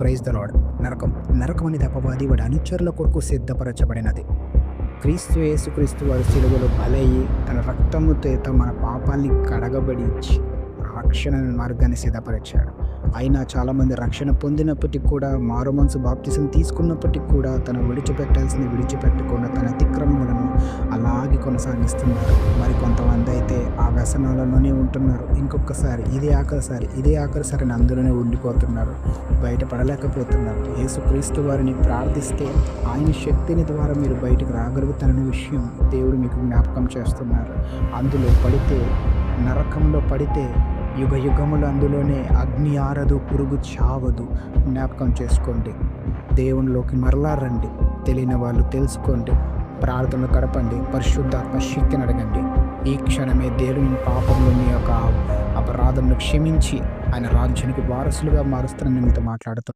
Praise the lord నరకం నరకం అనేది అపవాది వాడి అనుచరుల కొరకు సిద్ధపరచబడినది. క్రీస్తు యేసుక్రీస్తు వారి సిలువలో బలయ్యి తన రక్తముతో మన పాపాల్ని కడగబడి రక్షణ మార్గాన్ని సిద్ధపరిచాడు. అయినా చాలామంది రక్షణ పొందినప్పటికీ కూడా మారు మనసు బాప్తిసం తీసుకున్నప్పటికీ కూడా తను విడిచిపెట్టాల్సింది విడిచిపెట్టకుండా తన అతిక్రమములను కొనసాగిస్తున్నారు. మరి కొంతమంది అయితే ఆ వ్యసనాలలోనే ఉంటున్నారు. ఇంకొకసారి ఇదే ఆఖరిసారి ఇదే ఆఖరిసారి అని అందులోనే ఉండిపోతున్నారు. బయటపడలేకపోతున్నారు. యేసుక్రీస్తు వారిని ప్రార్థిస్తే ఆయన శక్తిని ద్వారా మీరు బయటకు రాగలుగుతారనే విషయం దేవుడు మీకు జ్ఞాపకం చేస్తున్నారు. అందులో పడితే నరకంలో పడితే యుగ యుగములు అందులోనే అగ్ని ఆరదు పురుగు చావదు. జ్ఞాపకం చేసుకోండి. దేవునిలోకి మరలా రండి. తెలియని వాళ్ళు తెలుసుకోండి. ప్రార్థన గడపండి. పరిశుద్ధాత్మ శక్తిని అడగండి ఈ క్షణమే దేవుని పాపంలో మీ యొక్క అపరాధంను క్షమించి ఆయన రాజ్యానికి వారసులుగా మారుస్తున్న మీతో మాట్లాడుతూ